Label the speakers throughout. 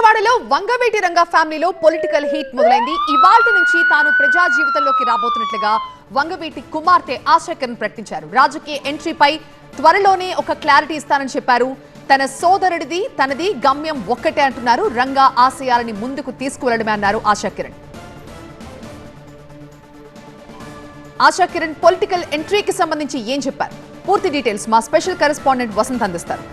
Speaker 1: విజయవాడలో వంగవీటి రంగ ఫ్యామిలీలో పొలిటికల్ హీట్ మొదలైంది. ఇవాళ నుంచి తాను ప్రజా జీవితంలోకి రాబోతున్నట్లుగా వంగవీటి కుమార్తె ఆశాకరణ్ ప్రకటించారు. రాజకీయ ఎంట్రీపై త్వరలోనే ఒక క్లారిటీ ఇస్తానని చెప్పారు. తన సోదరుడిది తనది గమ్యం ఒక్కటే అంటున్నారు. రంగా ఆశయాలని ముందుకు తీసుకువెళ్ళడమే అన్నారు ఆశాకిరణ్. ఆశా కిరణ్ పొలిటికల్ ఎంట్రీకి సంబంధించి ఏం చెప్పారు? పూర్తి డీటెయిల్స్ మా స్పెషల్ కరెస్పాండెంట్ వసంత్ అందిస్తారు.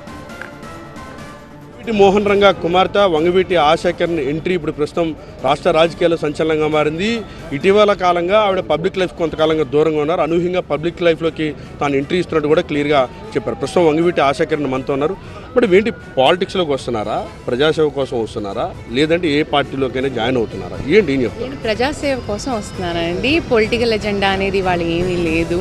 Speaker 2: వంగవీటి మోహన్ రంగ కుమార్తె వంగవీటి ఆశాకిరణ్ ఎంట్రీ ఇప్పుడు ప్రస్తుతం రాష్ట్ర రాజకీయాల్లో సంచలనంగా మారింది. ఇటీవల కాలంగా ఆవిడ పబ్లిక్ లైఫ్ కొంతకాలంగా దూరంగా ఉన్నారు. అనూహ్యంగా పబ్లిక్ లైఫ్లోకి తాను ఎంట్రీ ఇస్తున్నట్టు కూడా క్లియర్గా చెప్పారు. ప్రస్తుతం వంగవీటి ఆశాకిరణ్ మనతో ఉన్నారు. మరి ఏంటి పాలిటిక్స్లోకి వస్తున్నారా? ప్రజాసేవ కోసం వస్తున్నారా? లేదంటే ఏ పార్టీలోకైనా జాయిన్ అవుతున్నారా? ఏంటి ఏం చెప్తారు?
Speaker 3: నేను ప్రజాసేవ కోసం వస్తున్నానండి. పొలిటికల్ ఎజెండా అనేది వాళ్ళు ఏమీ లేదు.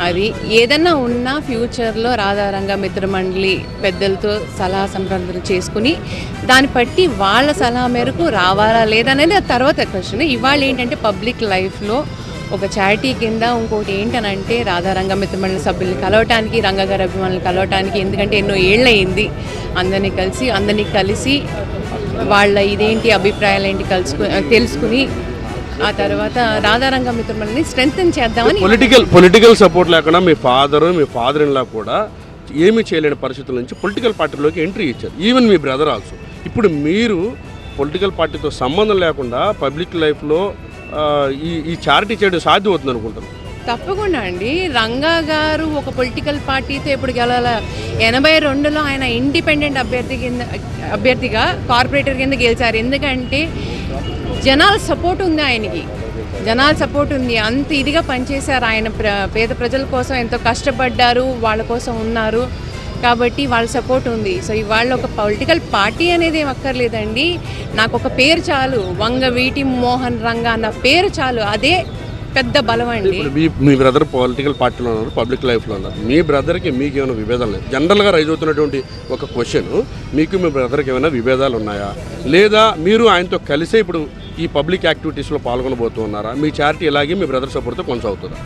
Speaker 3: అది ఏదన్నా ఉన్నా ఫ్యూచర్లో రాధారంగ మిత్రమండలి పెద్దలతో సలహా సంప్రదింపులు చేసుకుని దాన్ని బట్టి వాళ్ళ సలహా మేరకు రావాలా లేదనేది ఆ తర్వాత క్వశ్చన్. ఇవాళ ఏంటంటే పబ్లిక్ లైఫ్లో ఒక చారిటీ కింద ఇంకోటి ఏంటనంటే రాధారంగ మిత్రమండలి సభ్యుల్ని కలవటానికి రంగగారి అభిమానులు కలవటానికి ఎందుకంటే ఎన్నో ఏళ్ళయింది. అందరినీ కలిసి అందరినీ కలిసి వాళ్ళ ఇదేంటి అభిప్రాయాలు ఏంటి కలుసుకు తెలుసుకుని ఆ తర్వాత రాధారంగ మిత్రమల్ని స్ట్రెంగ్తన్ చేద్దామని
Speaker 2: పొలిటికల్ పొలిటికల్ సపోర్ట్ లేకుండా మీ ఫాదర్ మీ ఫాదర్ ఇన్లా కూడా ఏమీ చేయలేని పరిస్థితుల నుంచి పొలిటికల్ పార్టీలోకి ఎంట్రీ ఇచ్చారు. ఈవెన్ మీ బ్రదర్ ఆల్సో ఇప్పుడు మీరు పొలిటికల్ పార్టీతో సంబంధం లేకుండా పబ్లిక్ లైఫ్లో ఈ ఈ చారిటీ చేయడం సాధ్యం అవుతుంది అనుకుంటున్నాను
Speaker 3: తప్పకుండా అండి. రంగా గారు ఒక పొలిటికల్ పార్టీతో ఇప్పుడు గెలాల ఎనభై రెండులో ఆయన ఇండిపెండెంట్ అభ్యర్థి కింద అభ్యర్థిగా కార్పొరేటర్ కింద గెలిచారు. ఎందుకంటే జనాల సపోర్ట్ ఉంది ఆయనకి. జనాల సపోర్ట్ ఉంది. అంత ఇదిగా పనిచేశారు ఆయన ప్ర పేద ప్రజల కోసం. ఎంతో కష్టపడ్డారు. వాళ్ళ కోసం ఉన్నారు. కాబట్టి వాళ్ళ సపోర్ట్ ఉంది. సో ఇవాళ ఒక పొలిటికల్ పార్టీ అనేది ఏం అక్కర్లేదండి. నాకు ఒక పేరు చాలు. వంగ వీటి మోహన్ రంగ అన్న పేరు చాలు. అదే పెద్ద బలం అండి.
Speaker 2: మీ మీ బ్రదర్ పొలిటికల్ పార్టీలో ఉన్నారు పబ్లిక్ లైఫ్లో ఉన్నారు. మీ బ్రదర్కి మీకు ఏమైనా విభేదాలు లేదు జనరల్గా రైజ్ అవుతున్నటువంటి ఒక క్వశ్చన్ మీకు మీ బ్రదర్కి ఏమైనా విభేదాలు ఉన్నాయా? లేదా మీరు ఆయనతో కలిసే ఇప్పుడు ఈ పబ్లిక్ యాక్టివిటీస్లో పాల్గొనబోతున్నారా మీ చారిటీ ఇలాగే మీ బ్రదర్ సపోర్ట్తో కొనసాగుతుందా?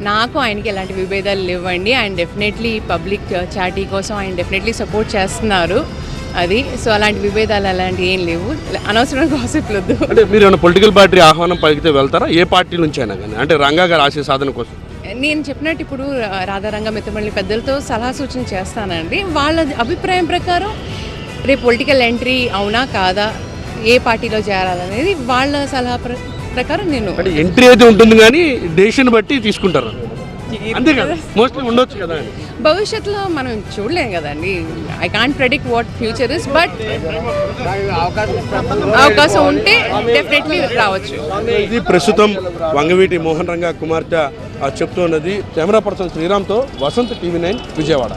Speaker 3: నాకు ఆయనకి ఎలాంటి విభేదాలు లేవండి. ఆయన డెఫినెట్లీ పబ్లిక్ చారిటీ కోసం ఆయన డెఫినెట్లీ సపోర్ట్ చేస్తున్నారు అది. సో అలాంటి విభేదాలు అలాంటివి ఏం లేవు. అనవసరం గాసిప్లు వద్దు.
Speaker 2: అంటే మీరు ఏమైనా పొలిటికల్ పార్టీ ఆహ్వానం పలికితే వెళ్తారా? ఏ పార్టీ నుంచి అయినా కానీ? అంటే రంగా గారి ఆశయ సాధన కోసం.
Speaker 3: నేను చెప్పినట్టు ఇప్పుడు రాధారంగ మిత్రమల్లి పెద్దలతో సలహా సూచన చేస్తానండి. వాళ్ళ అభిప్రాయం ప్రకారం రేపు పొలిటికల్ ఎంట్రీ అవునా కాదా? ఏ పార్టీలో చేరాలనేది వాళ్ళ సలహా ప్రకారం నేను
Speaker 2: అంటే ఎంట్రీ అయితే ఉంటుంది కానీ డెసిషన్ బట్టి తీసుకుంటారు. అంతే కదా? మోస్ట్లీ ఉండొచ్చు కదా
Speaker 3: భవిష్యత్తులో మనం చూడలేం కదండి. I can't predict what future is but అవకాశం ఉంటే డెఫినెట్లీ రావచ్చు.
Speaker 2: ఇది ప్రస్తుతం వంగవీటి మోహన్ రంగా కుమార్తె చెప్తున్నది. కెమెరా పర్సన్ శ్రీరామ్తో వసంత్ టీవీ నైన్ విజయవాడ.